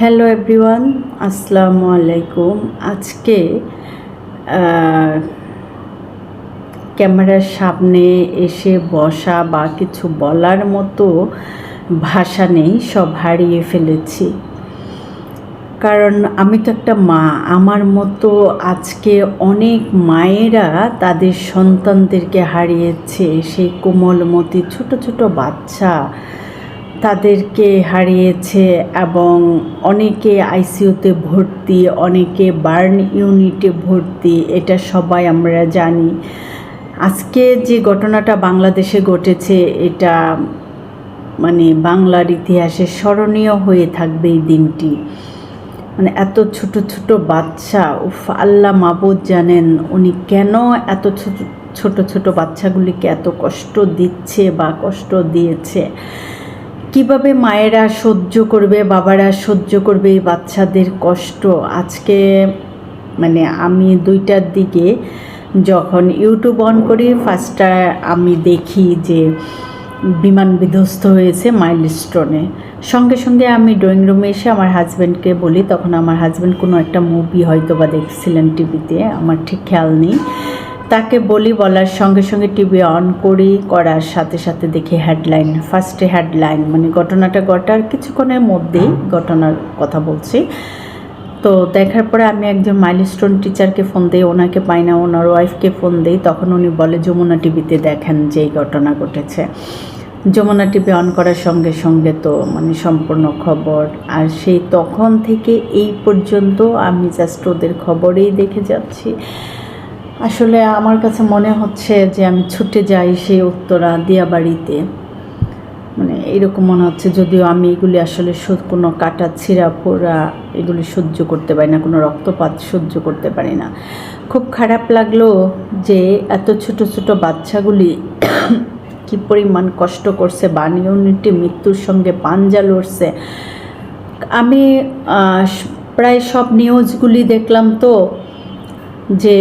Hello everyone আসসালামু আলাইকুম আজকে ক্যামেরার সামনে এসে বসা বা কিছু বলার মতো ভাষা নেই, সব হারিয়ে ফেলেছি। কারণ আমি তো একটা মা, আমার মতো আজকে অনেক মায়েরা তাদের সন্তানদেরকে হারিয়েছে, সেই কোমলমতি ছোট ছোট বাচ্চা তাদেরকে হারিয়েছে এবং অনেকে আইসিইউতে ভর্তি, অনেকে বার্ন ইউনিটে ভর্তি, এটা সবাই আমরা জানি। আজকে যে ঘটনাটা বাংলাদেশে ঘটেছে, এটা মানে বাংলার ইতিহাসে স্মরণীয় হয়ে থাকবে এই দিনটি। মানে এত ছোট ছোট বাচ্চা, উফ, আল্লাহ মাবুদ জানেন উনি কেন এত ছোট ছোট ছোট বাচ্চাগুলিকে এত কষ্ট দিচ্ছে বা কষ্ট দিয়েছে। কীভাবে মায়েরা সহ্য করবে, বাবারা সহ্য করবে এই বাচ্চাদের কষ্ট? আজকে মানে আমি দুইটার দিকে যখন ইউটিউব অন করি ফার্স্টটা আমি দেখি যে বিমান বিধ্বস্ত হয়েছে মাইলস্টোনে। সঙ্গে সঙ্গে আমি ড্রয়িং রুমে এসে আমার হাজব্যান্ডকে বলি, তখন আমার হাজব্যান্ড কোনো একটা মুভি হয়তো বা দেখছিলেন টিভিতে আমার ঠিক খেয়াল নেই। তাকে বলি বলার সঙ্গে সঙ্গে টিভি অন করি, করার সাথে সাথে দেখি হেডলাইন ফার্স্টে হেডলাইন মানে ঘটনাটা ঘটার কিছুক্ষণের মধ্যেই ঘটনার কথা বলছি। তো দেখার পরে আমি একজন মাইলস্টোন টিচারকে ফোন দিই, ওনাকে পাই না, ওনার ওয়াইফকে ফোন দিই, তখন উনি বলে, যমুনা টিভিতে দেখেন যে এই ঘটনা ঘটেছে। যমুনা টিভি অন করার সঙ্গে সঙ্গে তো মানে সম্পূর্ণ খবর, আর সেই তখন থেকে এই পর্যন্ত আমি জাস্ট ওদের খবরেই দেখে যাচ্ছি। আসলে আমার কাছে মনে হচ্ছে যে আমি ছুটে যাই সেই উত্তরা দিয়াবাড়িতে। মানে এরকম মনে হচ্ছে যদিও আমি এগুলি আসলে কোনো কাটা ছিঁড়া পোড়া এগুলি সহ্য করতে পারি না, কোনো রক্তপাত সহ্য করতে পারি না। খুব খারাপ লাগল যে এত ছোট ছোট বাচ্চাগুলি কি পরিমাণ কষ্ট করছে বান ইউনিটি মৃত্যুর সঙ্গে পাঞ্জা লড়ছে। আমি প্রায় সব নিউজগুলি দেখলাম তো যে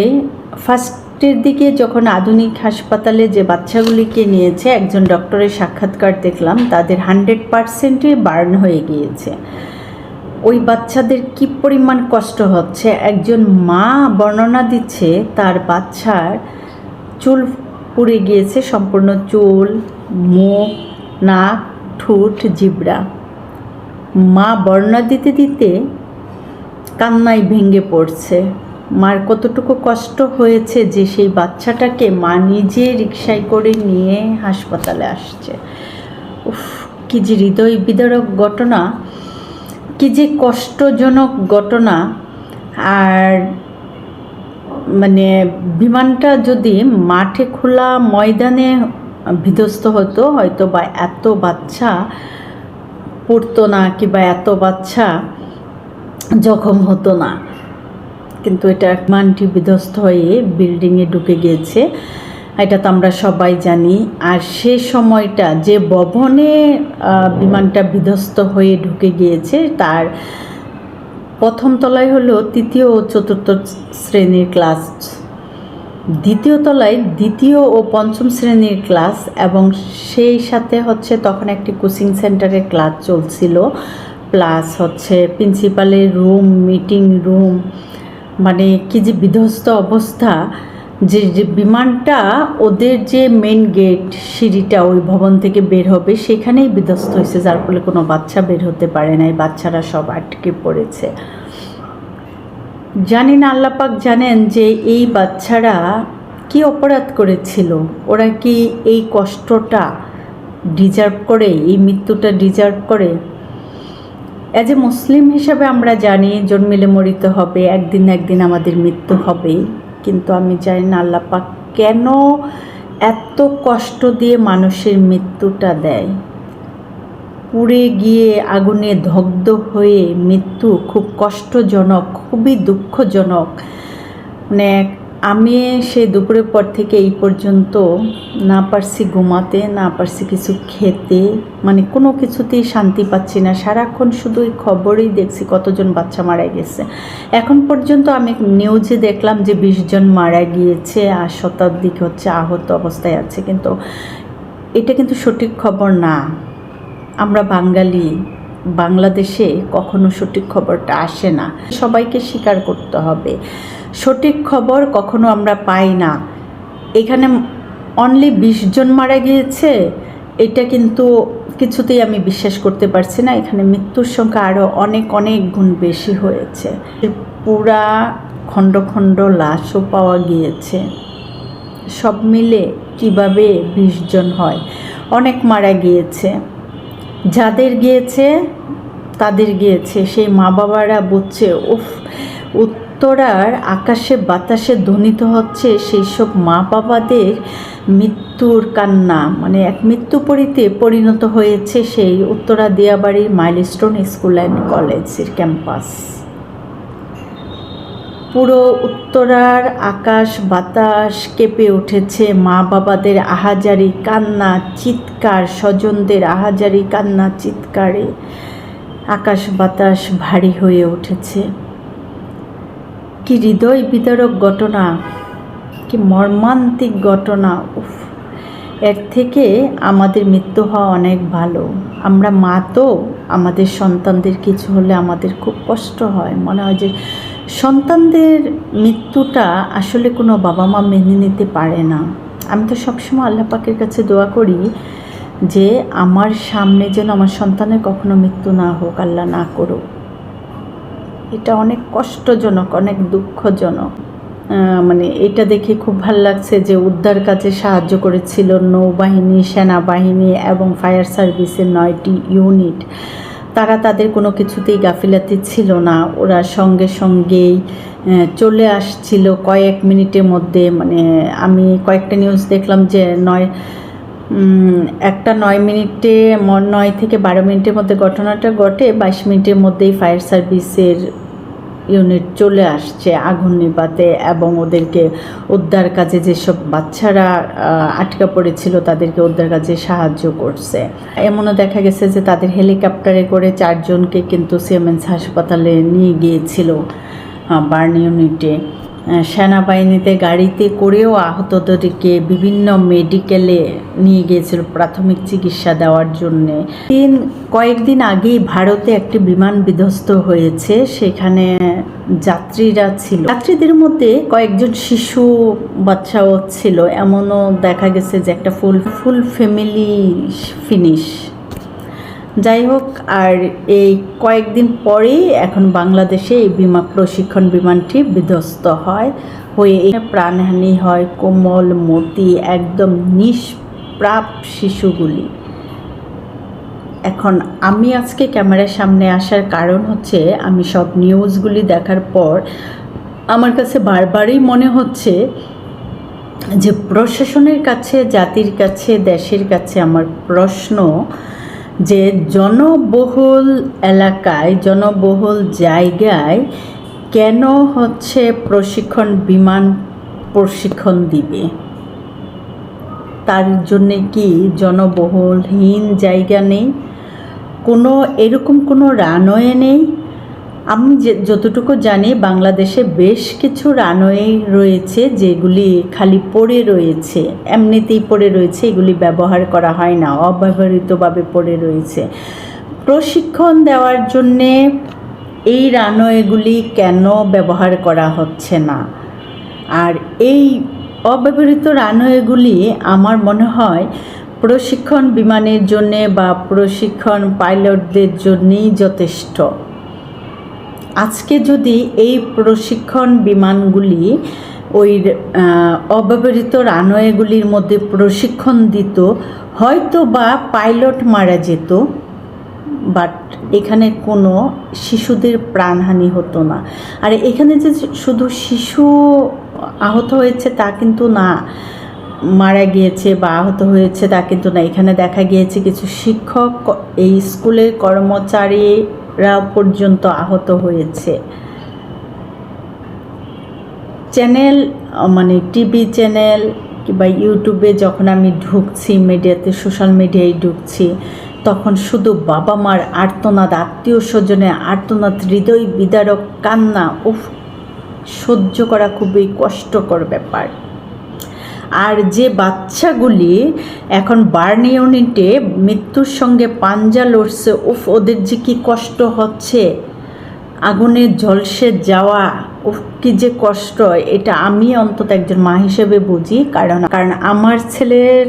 ফার্স্টের দিকে যখন আধুনিক হাসপাতালে যে বাচ্চাগুলিকে নিয়েছে, একজন ডক্টরের সাক্ষাৎকার দেখলাম, তাদের হান্ড্রেড পারসেন্টই বার্ন হয়ে গিয়েছে। ওই বাচ্চাদের কি পরিমাণ কষ্ট হচ্ছে? একজন মা বর্ণনা দিচ্ছে, তার বাচ্চার চুল পুড়ে গিয়েছে, সম্পূর্ণ চুল, মুখ, নাক, ঠোঁট জিবড়া মা বর্ণনা দিতে দিতে কান্নায় ভেঙে পড়ছে। মার কতটুকু কষ্ট হয়েছে যে সেই বাচ্চাটাকে মা নিজে রিক্সায় করে নিয়ে হাসপাতালে আসছে। উফ, কি যে হৃদয় বিদারক ঘটনা, কি যে কষ্টজনক ঘটনা। আর মানে বিমানটা যদি মাঠে খোলা ময়দানে বিধ্বস্ত হতো, হয়তো বা এত বাচ্চা পড়তো না কিংবা এত বাচ্চা জখম হতো না। কিন্তু এটা বিমানটি বিধ্বস্ত হয়ে বিল্ডিংয়ে ঢুকে গিয়েছে। এটা তো আমরা সবাই জানি। আর সে সময়টা যে ভবনে বিমানটা বিধ্বস্ত হয়ে ঢুকে গিয়েছে, তার প্রথম তলায় হলো তৃতীয় ও চতুর্থ শ্রেণির ক্লাস দ্বিতীয় তলায় দ্বিতীয় ও পঞ্চম শ্রেণির ক্লাস এবং সেই সাথে হচ্ছে তখন একটি কোচিং সেন্টারের ক্লাস চলছিল। প্লাস হচ্ছে প্রিন্সিপালের রুম মিটিং রুম মানে কি যে বিধ্বস্ত অবস্থা, যে যে বিমানটা ওদের যে মেন গেট সিঁড়িটা ওই ভবন থেকে বের হবে সেখানেই বিধ্বস্ত হয়েছে, যার ফলে কোনো বাচ্চা বের হতে পারে নাই, বাচ্চারা সব আটকে পড়েছে। জানি না আল্লাপাক জানেন যে এই বাচ্চারা কি অপরাধ করেছিল? ওরা কি এই কষ্টটা ডিজার্ভ করে, এই মৃত্যুটা ডিজার্ভ করে? অ্যাজ এ মুসলিম হিসাবে আমরা জানি জন্মিলে মরিতে হবে, একদিন একদিন আমাদের মৃত্যু হবে কিন্তু আমি জানি না আল্লাপাক কেন এত কষ্ট দিয়ে মানুষের মৃত্যুটা দেয়। পুড়ে গিয়ে আগুনে দগ্ধ হয়ে মৃত্যু খুব কষ্টজনক, খুবই দুঃখজনক। মানে আমি সেই দুপুরের পর থেকে এই পর্যন্ত না পারছি ঘুমাতে, না পারছি কিছু খেতে মানে কোনো কিছুতেই শান্তি পাচ্ছি না। সারাক্ষণ শুধু এই খবরেই দেখছি কতজন বাচ্চা মারা গেছে। এখন পর্যন্ত আমি নিউজে দেখলাম যে বিশ জন মারা গিয়েছে, আর শতাধিক হচ্ছে আহত অবস্থায় আছে। কিন্তু এটা কিন্তু সঠিক খবর না। আমরা বাঙালি, বাংলাদেশে কখনো সঠিক খবরটা আসে না। সবাইকে স্বীকার করতে হবে। সঠিক খবর কখনো আমরা পাই না। এখানে অনলি বিশ জন মারা গিয়েছে, এটা কিন্তু কিছুতেই আমি বিশ্বাস করতে পারছি না। এখানে মৃত্যুর সংখ্যা আরও অনেক অনেক গুণ বেশি হয়েছে। পুরা খণ্ড খণ্ড লাশও পাওয়া গিয়েছে। সব মিলে কীভাবে বিশ জন হয়? অনেক মারা গিয়েছে। যাদের গিয়েছে, তাদের গিয়েছে। সেই মা বাবারা বুঝছে, উফ উত্তরার আকাশে বাতাসে ধ্বনিত হচ্ছে সেই সব মা বাবাদের মৃত্যুর কান্না। মানে এক মৃত্যুপরিতে পরিণত হয়েছে সেই উত্তরা দিয়াবাড়ির মাইলস্টোন স্কুল অ্যান্ড কলেজের ক্যাম্পাস। পুরো উত্তরার আকাশ বাতাস কেঁপে উঠেছে মা বাবাদের আহাজারি কান্না, চিৎকার, স্বজনদের আহাজারি কান্না, চিৎকারে আকাশ বাতাস ভারী হয়ে উঠেছে। কি হৃদয় বিদারক ঘটনা, কি মর্মান্তিক ঘটনা, উফ। এর থেকে আমাদের মৃত্যু হওয়া অনেক ভালো। আমরা মা তো, আমাদের সন্তানদের কিছু হলে আমাদের খুব কষ্ট হয়। মনে হয় যে সন্তানদের মৃত্যুটা আসলে কোনো বাবা মা মেনে নিতে পারে না। আমি তো সবসময় আল্লাহ পাকের কাছে দোয়া করি যে আমার সামনে যেন আমার সন্তানের কখনো মৃত্যু না হোক, আল্লাহ না করুক। এটা অনেক কষ্টজনক, অনেক দুঃখজনক। মানে এটা দেখে খুব ভালো লাগছে যে উদ্ধার কাজে সাহায্য করেছিল নৌবাহিনী, সেনাবাহিনী এবং ফায়ার সার্ভিসের নয়টি ইউনিট। তারা তাদের কোনো কিছুতেই গাফিলাতি ছিল না। ওরা সঙ্গে সঙ্গেই চলে আসছিল কয়েক মিনিটের মধ্যে। মানে আমি কয়েকটা নিউজ দেখলাম যে নয় একটা নয় মিনিটে নয় থেকে বারো মিনিটের মধ্যে ঘটনাটা ঘটে, বাইশ মিনিটের মধ্যেই ফায়ার সার্ভিসের ইউনিট চলে আসছে আগুন নিপাতে এবং ওদেরকে উদ্ধার কাজে যেসব বাচ্চারা আটকা পড়েছিল তাদেরকে উদ্ধার কাজে সাহায্য করছে। এমনও দেখা গেছে যে তাদের হেলিকপ্টারে করে চারজনকে কিন্তু সিএমএন্স হাসপাতালে নিয়ে গিয়েছিল বার্ন ইউনিটে সেনাবাহিনীতে গাড়িতে করেও আহতদেরকে বিভিন্ন মেডিকেলে নিয়ে গিয়েছিল প্রাথমিক চিকিৎসা দেওয়ার জন্যে। তিন, কয়েকদিন আগেই ভারতে একটি বিমান বিধ্বস্ত হয়েছে, সেখানে যাত্রীরা ছিল। যাত্রীদের মধ্যে কয়েকজন শিশু বাচ্চাও ছিল। এমনও দেখা গেছে যে একটা ফুল ফুল ফ্যামিলি ফিনিশ। যাই হোক, আর এই কয়েকদিন পরেই এখন বাংলাদেশে এই বিমা প্রশিক্ষণ বিমানটি বিধ্বস্ত হয়। হয়ে প্রাণহানি হয় কোমল মতি একদম নিষ্প্রাপ শিশুগুলি। এখন আমি আজকে ক্যামেরার সামনে আসার কারণ হচ্ছে, আমি সব নিউজগুলি দেখার পর আমার কাছে বারবারই মনে হচ্ছে যে প্রশাসনের কাছে, জাতির কাছে, দেশের কাছে আমার প্রশ্ন যে জনবহুল এলাকায়, জনবহুল জায়গায় কেন হচ্ছে প্রশিক্ষণ, বিমান প্রশিক্ষণ দিবে? তার জন্যে কি জনবহুলহীন জায়গা নেই? কোনো এরকম কোনো রানওয়ে নেই? আমি যে যতটুকু জানি, বাংলাদেশে বেশ কিছু রানওয়ে রয়েছে যেগুলি খালি পড়ে রয়েছে। এমনিতেই পড়ে রয়েছে, এগুলি ব্যবহার করা হয় না, অব্যবহৃতভাবে পড়ে রয়েছে। প্রশিক্ষণ দেওয়ার জন্যে এই রানওয়েগুলি কেন ব্যবহার করা হচ্ছে না? আর এই অব্যবহৃত রানওয়েগুলি, আমার মনে হয়, প্রশিক্ষণ বিমানের জন্যে বা প্রশিক্ষণ পাইলটদের জন্যেই যথেষ্ট। আজকে যদি এই প্রশিক্ষণ বিমানগুলি ওই অব্যবহৃত রানওয়েগুলির মধ্যে প্রশিক্ষণ দিত হয়তো বা পাইলট মারা যেত, বাট এখানে কোনো শিশুদের প্রাণহানি হতো না। আর এখানে যে শুধু শিশু আহত হয়েছে তা কিন্তু না, মারা গিয়েছে বা আহত হয়েছে তা কিন্তু না। এখানে দেখা গিয়েছে কিছু শিক্ষক, এই স্কুলের কর্মচারী রা পর্যন্ত আহত হয়েছে। চ্যানেল মানে টিভি চ্যানেল কিংবা ইউটিউবে যখন আমি ঢুকছি, মিডিয়াতে, সোশ্যাল মিডিয়ায় ঢুকছি, তখন শুধু বাবা মার আর্তনাদ, আত্মীয় স্বজনে আর্তনাদ, হৃদয় বিদারক কান্না, উফ, সহ্য করা খুবই কষ্টকর ব্যাপার। আর যে বাচ্চাগুলি এখন বার্ন ইউনিটে মৃত্যুর সঙ্গে পাঞ্জা লড়ছে, উফ, ওদের যে কী কষ্ট হচ্ছে। আগুনে ঝলসে যাওয়া, উফ, কি যে কষ্ট, এটা আমি অন্তত একজন মা হিসেবে বুঝি। কারণ কারণ আমার ছেলের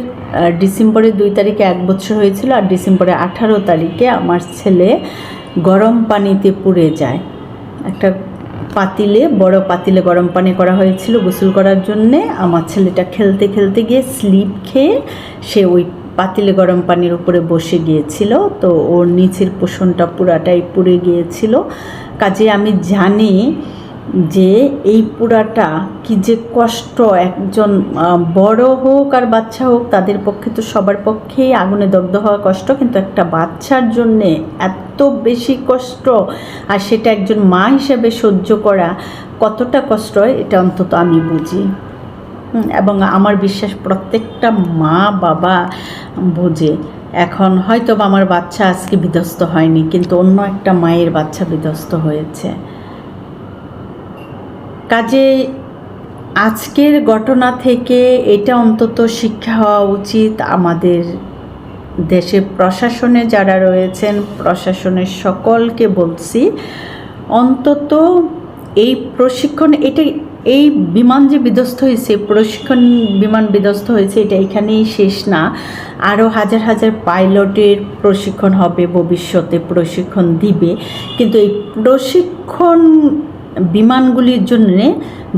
ডিসেম্বরের দুই তারিখে এক বছর হয়েছিল আর ডিসেম্বরের আঠারো তারিখে আমার ছেলে গরম পানিতে পুড়ে যায়। একটা পাতিলে, বড় পাতিলে গরম পানি করা হয়েছিল গোসল করার জন্যে। আমার ছেলেটা খেলতে খেলতে গিয়ে স্লিপ খেয়ে সে ওই পাতিলে গরম পানির উপরে বসে গিয়েছিল। তো ওর নিচের পোষণটা পুরাটাই পুড়ে গিয়েছিল। কাজে আমি জানি যে এই পুরাটা কি যে কষ্ট, একজন বড় হোক আর বাচ্চা হোক, তাদের পক্ষে তো সবার পক্ষেই আগুনে দগ্ধ হওয়া কষ্ট, কিন্তু একটা বাচ্চার জন্যে এত বেশি কষ্ট আর সেটা একজন মা হিসেবে সহ্য করা কতটা কষ্ট, এটা অন্তত আমি বুঝি। এবং আমার বিশ্বাস প্রত্যেকটা মা, বাবা বোঝে। এখন হয়তো আমার বাচ্চা আজকে বিধ্বস্ত হয়নি, কিন্তু অন্য একটা মায়ের বাচ্চা বিধ্বস্ত হয়েছে। কাজে আজকের ঘটনা থেকে এটা অন্তত শিক্ষা হওয়া উচিত আমাদের দেশে প্রশাসনে যারা রয়েছেন, প্রশাসনের সকলকে বলছি, অন্তত এই প্রশিক্ষণ, এটা এই বিমান যে বিধ্বস্ত হয়েছে, প্রশিক্ষণ বিমান বিধ্বস্ত হয়েছে, এটা এখানেই শেষ না। আরও হাজার হাজার পাইলটের প্রশিক্ষণ হবে, ভবিষ্যতে প্রশিক্ষণ দিবে। কিন্তু এই প্রশিক্ষণ বিমানগুলির জন্য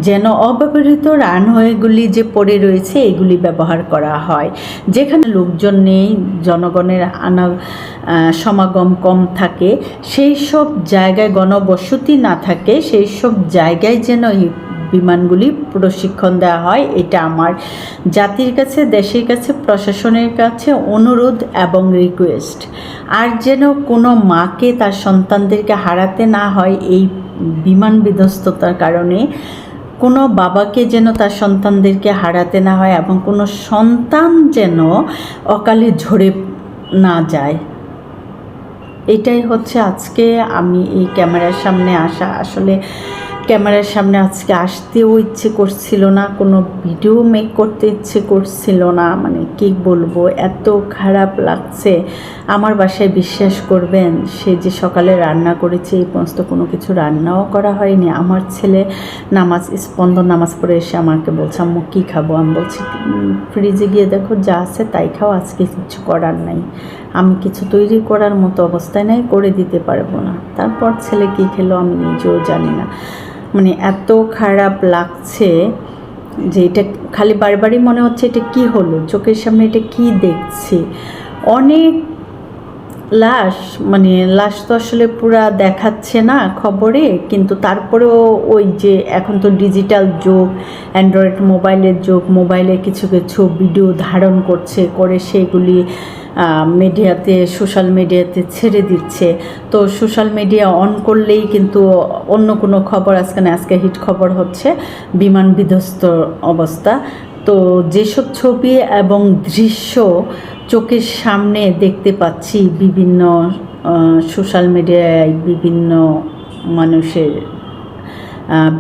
যেন অব্যবহৃত রানওয়েগুলি যে পড়ে রয়েছে, এগুলি ব্যবহার করা হয়। যেখানে লোকজন নেই, জনগণের আনা সমাগম কম থাকে সেই সব জায়গায় গণবসতি না থাকে সেই সব জায়গায় যেন বিমানগুলি প্রশিক্ষণ দেওয়া হয়, এটা আমার জাতির কাছে, দেশের কাছে, প্রশাসনের কাছে অনুরোধ এবং রিকোয়েস্ট আর যেন কোনো মাকে তার সন্তানদেরকে হারাতে না হয়, এই বিমান বিধ্বস্ততার কারণে কোনো বাবাকে যেন তার সন্তানদেরকে হারাতে না হয় এবং কোনো সন্তান যেন অকালে ঝরে না যায়। এটাই হচ্ছে আজকে আমি এই ক্যামেরার সামনে আসা। আসলে ক্যামেরার সামনে আজকে আসতেও ইচ্ছে করছিল না, কোনো ভিডিও মেক করতে ইচ্ছে করছিল না মানে কি বলব, এত খারাপ লাগছে। আমার বাসায় বিশ্বাস করবেন, সে যে সকালে রান্না করেছে, এই সমস্ত কোনো কিছু রান্নাও করা হয়নি। আমার ছেলে নামাজ, স্পন্দন নামাজ পড়ে এসে আমাকে বলছে, আম্মু, কী খাব? আমি বলছি ফ্রিজে গিয়ে দেখো, যা আছে তাই খাও, আজকে কিছু করার নাই। আমি কিছু তৈরি করার মতো অবস্থায় নাই, করে দিতে পারব না। তারপর ছেলে কী খেলো আমি নিজেও জানি না। মানে এত খারাপ লাগছে যে এটা খালি বারবারই মনে হচ্ছে এটা কি হলো? চোখের সামনে এটা কি দেখছি? অনেক লাশ মানে লাশ তো আসলে পুরা দেখাচ্ছে না খবরে, কিন্তু তারপরেও ওই যে এখন তো ডিজিটাল যুগ, অ্যান্ড্রয়েড মোবাইলের যুগ, মোবাইলে কিছু কিছু ভিডিও ধারণ করছে, করে সেগুলি মিডিয়াতে সোশ্যাল মিডিয়াতে ছেড়ে দিচ্ছে। তো সোশ্যাল মিডিয়া অন করলেই কিন্তু অন্য কোনো খবর আজকে না, আজকে হিট খবর হচ্ছে বিমান বিধ্বস্ত অবস্থা। তো যেসব ছবি এবং দৃশ্য চোখের সামনে দেখতে পাচ্ছি বিভিন্ন সোশ্যাল মিডিয়ায় বিভিন্ন মানুষের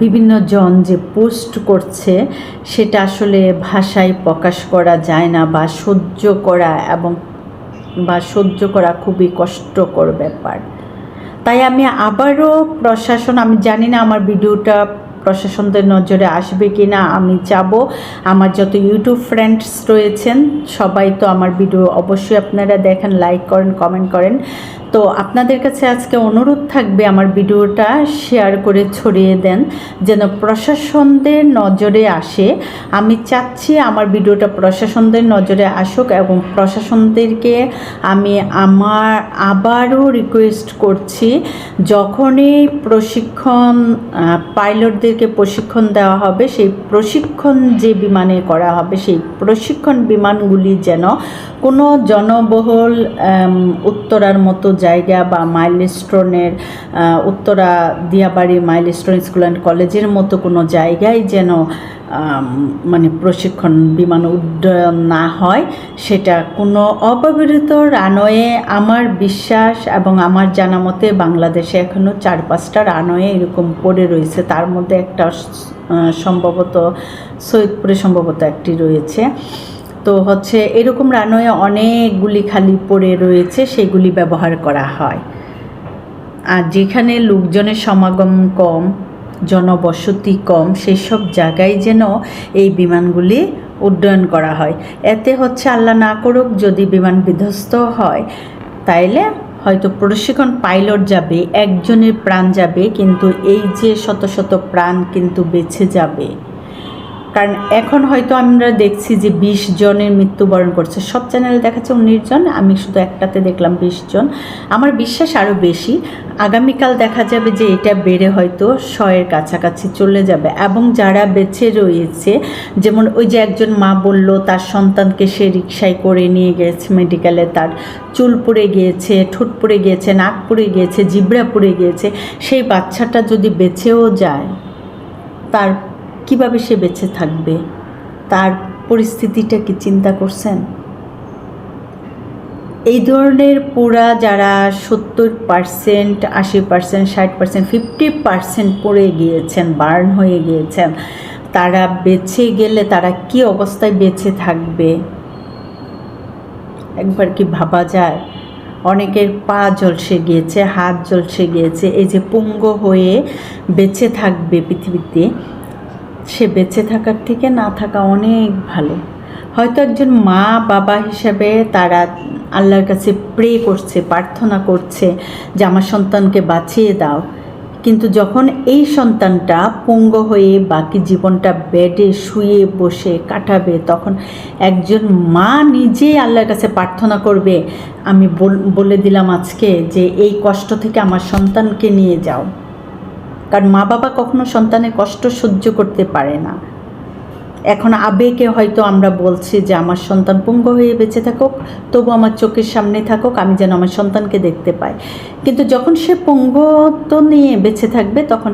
বিভিন্ন জন যে পোস্ট করছে, সেটা আসলে ভাষায় প্রকাশ করা যায় না বা সহ্য করা এবং বা সহ্য করা খুবই কষ্টকর ব্যাপার। তাই আমি আবারও প্রশাসন, আমি জানি না আমার ভিডিওটা প্রশাসনদের নজরে আসবে কি না, আমি যাব। আমার যত ইউটিউব ফ্রেন্ডস রয়েছেন, সবাই তো আমার ভিডিও অবশ্যই আপনারা দেখেন লাইক করেন কমেন্ট করেন। তো আপনাদের কাছে আজকে অনুরোধ থাকবে আমার ভিডিওটা শেয়ার করে ছড়িয়ে দেন, যেন প্রশাসনদের নজরে আসে। আমি চাচ্ছি আমার ভিডিওটা প্রশাসনদের নজরে আসুক এবং প্রশাসনদেরকে আমি আমার আবারও রিকোয়েস্ট করছি, যখনই প্রশিক্ষণ পাইলটদেরকে প্রশিক্ষণ দেওয়া হবে, সেই প্রশিক্ষণ যে বিমানে করা হবে, সেই প্রশিক্ষণ বিমানগুলি যেন কোনো জনবহুল উত্তরার মতো জায়গা বা মাইলস্টোনের Uttara Diabari Milestone school and কলেজের মতো কোনো জায়গায় যেন মানে প্রশিক্ষণ বিমান উড্ডয়ন না হয়, সেটা কোনো অব্যবহৃত রানওয়ে আমার বিশ্বাস এবং আমার জানা মতে বাংলাদেশে এখনও চার পাঁচটা রানওয়ে এরকম পড়ে রয়েছে। তার মধ্যে একটা সম্ভবত সৈয়দপুরে সম্ভবত একটি রয়েছে। তো হচ্ছে এরকম রানওয়ে অনেকগুলি খালি পড়ে রয়েছে, সেগুলি ব্যবহার করা হয়। আর যেখানে লোকজনের সমাগম কম, জনবসতি কম, সেসব জায়গায় যেন এই বিমানগুলি উড্ডয়ন করা হয়। এতে হচ্ছে আল্লাহ না করুক, যদি বিমান বিধ্বস্ত হয়, তাইলে হয়তো প্রশিক্ষণ পাইলট যাবে, একজনের প্রাণ যাবে, কিন্তু এই যে শত শত প্রাণ কিন্তু বেঁচে যাবে। কারণ এখন হয়তো আমরা দেখছি যে বিশ জনের মৃত্যুবরণ করছে। সব চ্যানেলে দেখাচ্ছে উনিশ জন, আমি শুধু একটাতে দেখলাম বিশ জন। আমার বিশ্বাস আরও বেশি, আগামীকাল দেখা যাবে যে এটা বেড়ে হয়তো শয়ের কাছাকাছি চলে যাবে। এবং যারা বেঁচে রয়েছে, যেমন ওই যে একজন মা বলল, তার সন্তানকে সে রিক্সায় করে নিয়ে গেছে মেডিকেলে তার চুল পড়ে গিয়েছে, ঠোঁট পড়ে গিয়েছে, নাক পড়ে গিয়েছে জিবড়া পড়ে গিয়েছে। সেই বাচ্চাটা যদি বেঁচেও যায়, তার কীভাবে সে বেঁচে থাকবে? তার পরিস্থিতিটা কি চিন্তা করছেন? এই ধরনের পুরা যারা সত্তর পার্সেন্ট, আশি পার্সেন্ট, ষাট পার্সেন্ট, ফিফটি পার্সেন্ট পড়ে গিয়েছেন, বার্ন হয়ে গিয়েছেন, তারা বেঁচে গেলে তারা কি অবস্থায় বেঁচে থাকবে? একবার কি ভাবা যায়? অনেকের পা জলসে গিয়েছে, হাত জলসে গিয়েছে, এই যে পুঙ্গ হয়ে বেঁচে থাকবে পৃথিবীতে সে বেঁচে থাকার থেকে না থাকা অনেক ভালো। হয়তো একজন মা, বাবা হিসেবে তারা আল্লাহর কাছে প্রে করছে, প্রার্থনা করছে যে আমার সন্তানকে বাঁচিয়ে দাও। কিন্তু যখন এই সন্তানটা পঙ্গ হয়ে বাকি জীবনটা বেডে শুয়ে বসে কাটাবে, তখন একজন মা নিজেই আল্লাহর কাছে প্রার্থনা করবে, আমি বল- বলে দিলাম আজকে যে এই কষ্ট থেকে আমার সন্তানকে নিয়ে যাও। কারণ মা বাবা কখনো সন্তানের কষ্ট সহ্য করতে পারে না। এখন আবেগে হয়তো আমরা বলছি যে, আমার সন্তান পুঙ্গ হয়ে বেঁচে থাকুক, তবু আমার চোখের সামনে থাকুক, আমি যেন আমার সন্তানকে দেখতে পাই। কিন্তু যখন সে পুঙ্গত্ব নিয়ে বেঁচে থাকবে, তখন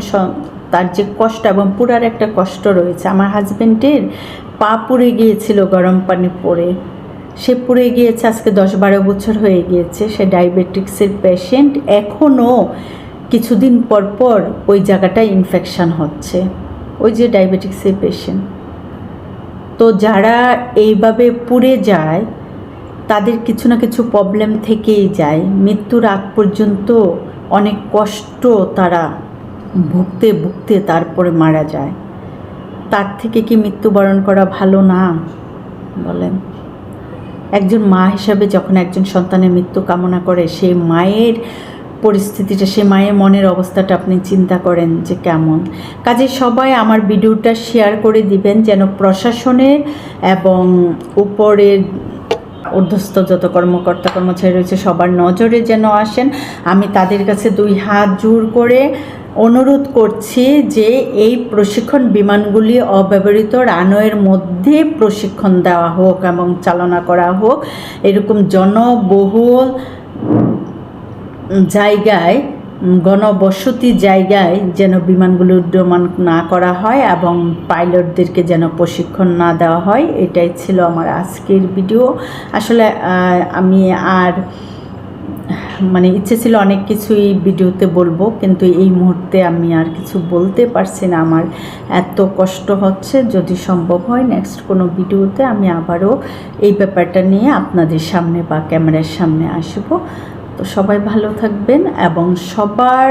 তার যে কষ্ট এবং পুরার একটা কষ্ট রয়েছে। আমার হাজব্যান্ডের পা পুড়ে গিয়েছিল গরম পানি পরে। সে পুড়ে গিয়েছে, আজকে দশ বারো বছর হয়ে গিয়েছে। সে ডায়াবেটিক্সের পেশেন্ট। এখনও কিছুদিন পর পর ওই জায়গাটায় ইনফেকশান হচ্ছে। ওই যে ডায়াবেটিক্সের পেশেন্ট তো যারা এইভাবে পুড়ে যায়, তাদের কিছু না কিছু প্রবলেম থেকেই যায়। মৃত্যুর আগ পর্যন্ত অনেক কষ্ট তারা ভুগতে ভুগতে তারপরে মারা যায়। তার থেকে কি মৃত্যুবরণ করা ভালো না? বলেন। একজন মা হিসাবে যখন একজন সন্তানের মৃত্যু কামনা করে, সেই মায়ের পরিস্থিতিটা সে মায়ের মনের অবস্থাটা আপনি চিন্তা করেন যে কেমন। কাজে সবাই আমার ভিডিওটা শেয়ার করে দিবেন যেন প্রশাসনের এবং উপরের অধ্যস্থ যত কর্মকর্তা কর্মচারী রয়েছে সবার নজরে যেন আসেন। আমি তাদের কাছে দুই হাত জোর করে অনুরোধ করছি যে এই প্রশিক্ষণ বিমানগুলি অব্যবহৃত রানওয়ের মধ্যে প্রশিক্ষণ দেওয়া হোক এবং চালনা করা হোক। এরকম জনবহুল জায়গায় গণবসতি জায়গায় যেন বিমানগুলো উড্ডয়মান না করা হয় এবং পাইলটদেরকে যেন প্রশিক্ষণ না দেওয়া হয়, এটাই ছিল আমার আজকের ভিডিও। আসলে আমি আর মানে ইচ্ছে ছিল অনেক কিছুই ভিডিওতে বলব, কিন্তু এই মুহূর্তে আমি আর কিছু বলতে পারছি না। আমার এত কষ্ট হচ্ছে, যদি সম্ভব হয় নেক্সট কোনো ভিডিওতে আমি আবারও এই ব্যাপারটা নিয়ে আপনাদের সামনে বা ক্যামেরার সামনে আসব। তো সবাই ভালো থাকবেন এবং সবার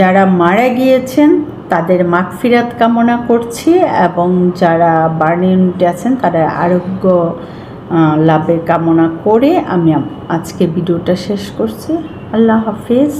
যারা মারা গিয়েছেন, তাদের মাগফিরাত কামনা করছি এবং যারা বার্ন ইউনিটে আছেন তারা আরোগ্য লাভের কামনা করে আমি আজকে ভিডিওটা শেষ করছি। আল্লাহ হাফিজ।